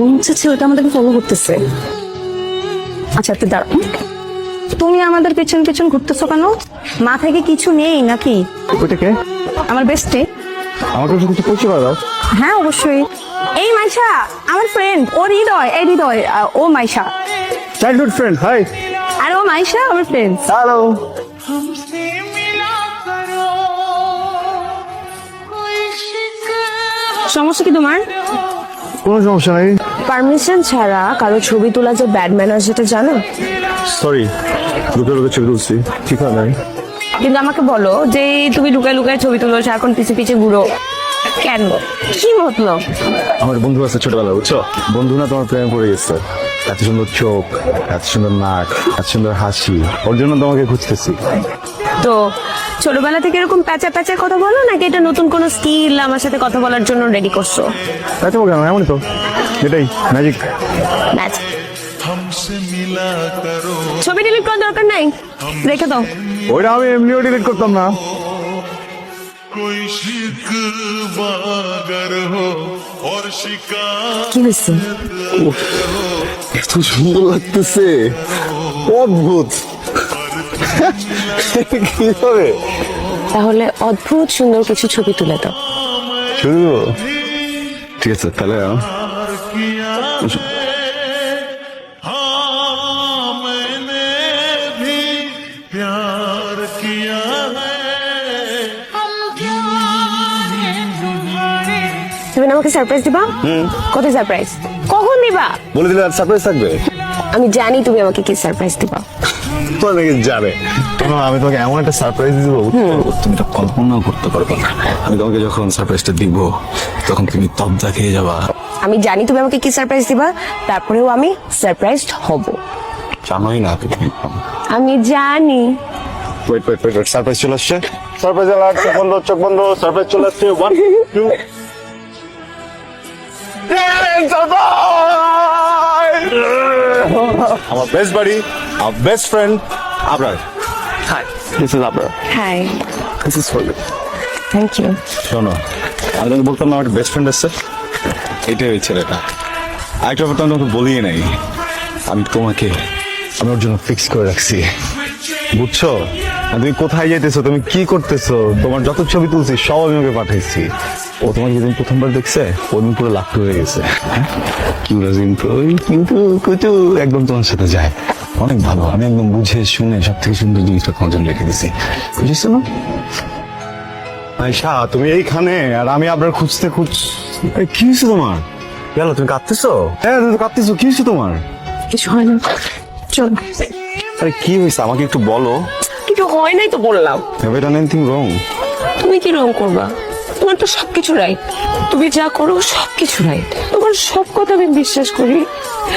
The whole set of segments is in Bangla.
মনে হচ্ছে ছেলেটা আমাদেরকে ফলো করতেছে। আচ্ছা তুই দাঁড়াও। তুমি আমাদের পেছন পেছন ঘুরতেছো কেন? মাথায় কি কিছু নেই নাকি? ওইটাকে আমার বেস্টে আমাকে কিছু করতে পারো হ্যাঁ অবশ্যই। এই মাইশা আমার ফ্রেন্ড ওর হৃদয় এই হৃদয় ও মাইশা। চাইল্ডহুড ফ্রেন্ড হাই আর ও মাইশা আমার ফ্রেন্ড হ্যালো সমস্যা কি তোমার? কোনো সমস্যা নেই। পারমিশন ছাড়া কারও ছবি তোলা যে ব্যাড ম্যানার সেটা জানো? সরি দুটো লোকের ছবি তুলছি। ঠিক হয় নাই। কিন্তু আমাকে বলো যে তুমি লুকায় লুকায় ছবি তুলো সারাক্ষণ পিছে পিছে ঘুরো। কেন? কি মতলব? আমার বন্ধু আছে ছোটবেলা বুঝছ? বন্ধু না তোমার প্রেমে পড়ে গেছে। এত সুন্দর চোখ এত সুন্দর নাক এত সুন্দর হাসি। ওর জন্য তোমাকে খুঁজতেছি। তো ছোটবেলা থেকে এরকম প্যাচা প্যাচা কথা বলো নাকি এটা নতুন কোনো স্কিল আমার সাথে কথা বলার জন্য রেডি করছ? প্যাচা বলো না এমনই তো। এটাই ম্যাজিক ম্যাজিক ছবি ডিলিট করার দরকার নাই? রেখে দাও। ওইটা আমি এমনিও ডিলিট করতাম না। কি এত সুন্দর লাগতেছে। অদ্ভুত। কি হবে তাহলে অদ্ভুত সুন্দর কিছু ছবি তুলে দাও। শুরু ঠিক আছে তাহলে তুমি আমাকে সারপ্রাইজ দিবা? কত সারপ্রাইজ কখন দিবা? বলে দিলে সারপ্রাইজ থাকবে? আমি জানি তুমি আমাকে কি সারপ্রাইজ দিবা। তোমার নাকি যাবে কেন? আমি তোমাকে এমন একটা সারপ্রাইজ দিব তুমি এটা কল্পনাও করতে পারবে না। আমি তোমাকে যখন সারপ্রাইজটা দিব তখন তুমি তবদা খেয়ে যাবা। আমি জানি তুমি আমাকে কি সারপ্রাইজ দিবা তারপরেও আমি সারপ্রাইজড হব। জানোই না তুমি। আমি জানি। ওয়েট ওয়েট ওয়েট সারপ্রাইজ চলে আসছে? সারপ্রাইজ চলে আসছে বন্ধ চোখ বন্ধ সারপ্রাইজ চলে আসছে। ওয়ান টু আমার বেস্ট বাড়ি আমার best friend Abrar hi this is Abrar hi this is for you thank you শোনো আমি তোমাকে বলতাম না আমার বেস্ট ফ্রেন্ড আছে? এটাই ওই ছেলেটা। আরেকটা ব্যাপারটা আমি তোমাকে বলিয়ে নাই। আমি তোমাকে আমি ওর জন্য ফিক্স করে রাখছি। বুঝছ? তুমি কোথায় যাইতেছো? তুমি কি করতেছো? তোমার যত ছবি তুলছি সব আমি ওকে পাঠাইছি। ও তোমাকে যেদিন প্রথমবার দেখছে ওদিন পুরো লাখ হয়ে গেছে। হ্যাঁ? কিউরা কিন্তু কিন্তু কুচু একদম তোমার সাথে যায়। অনেক ভালো। আমি একদম বুঝে শুনে সব থেকে সুন্দর জিনিসটা জন্য রেখে দিছি। বুঝেছ না? আয়শা তুমি এইখানে আর আমি আপনার খুঁজতে খুঁজ কি হয়েছে তোমার? গেল তুমি কাঁদতেছো? হ্যাঁ তুমি কাঁদতেছো কি হয়েছে তোমার? কিছু হয় না। চল। আরে কি হয়েছে? আমাকে একটু বলো। কিছু হয় নাই তো বললাম। ইট এনিথিং রং তুমি কি রং করবা? তোমার তো সবকিছু রাইট তুমি যা করো সবকিছু রাইট তোমার সব কথা আমি বিশ্বাস করি,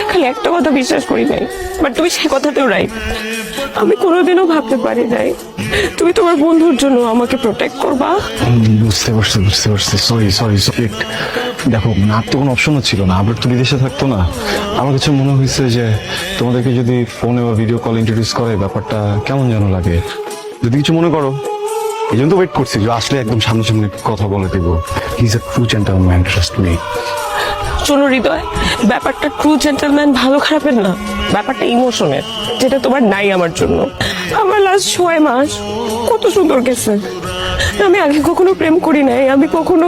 খালি একটা কথা বিশ্বাস করি নাই। বাট তুমি সেই কথাতেও রাইট আমি কোনোদিনও ভাবতে পারি নাই, তুমি তোমার বন্ধুর জন্য আমাকে প্রোটেক্ট করবা। বুঝতে পারছি বুঝতে পারছি। সরি সরি সরি দেখো আর তো কোনো অপশনও ছিল না। আবার তো বিদেশে থাকতো না। আমার কাছে মনে হয়েছে যে তোমাদেরকে যদি ফোনে বা ভিডিও কল ইন্ট্রোডিউস করে ব্যাপারটা কেমন যেন লাগে। যদি কিছু মনে করো। এই জন্য তো ওয়েট করছি আসলে একদম সামনাসামনি কথা বলে দিব। He is a true gentleman trust me শোনো হৃদয়, ব্যাপারটা ট্রু জেন্টলম্যান ভালো খারাপের না। ব্যাপারটা ইমোশনের যেটা তোমার নাই আমার জন্য। আমার লাস্ট ছয় মাস কত সুন্দর গেছে। আমি আগে কখনো প্রেম করি নাই, আমি কখনো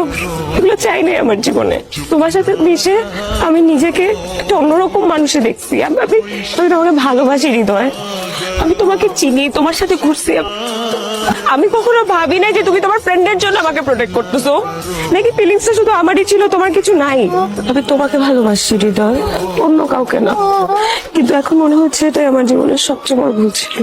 এগুলো চাই নাই আমার জীবনে। তোমার সাথে মিশে আমি নিজেকে একটা অন্যরকম মানুষে দেখছি। আমি আমি তোমাকে ভালোবাসি হৃদয়। আমি তোমাকে চিনি, তোমার সাথে ঘুরছি। আমি কখনো ভাবি না যে তুমি তোমার ফ্রেন্ডের জন্য আমাকে প্রোটেক্ট করতেছো। নাকি ফিলিংসটা শুধু আমারই ছিল, তোমার কিছু নাই? তবে তোমাকে ভালোবাসছি হৃদয়, অন্য কাউকে না। কিন্তু এখন মনে হচ্ছে এটাই আমার জীবনের সবচেয়ে বড় ভুল ছিল।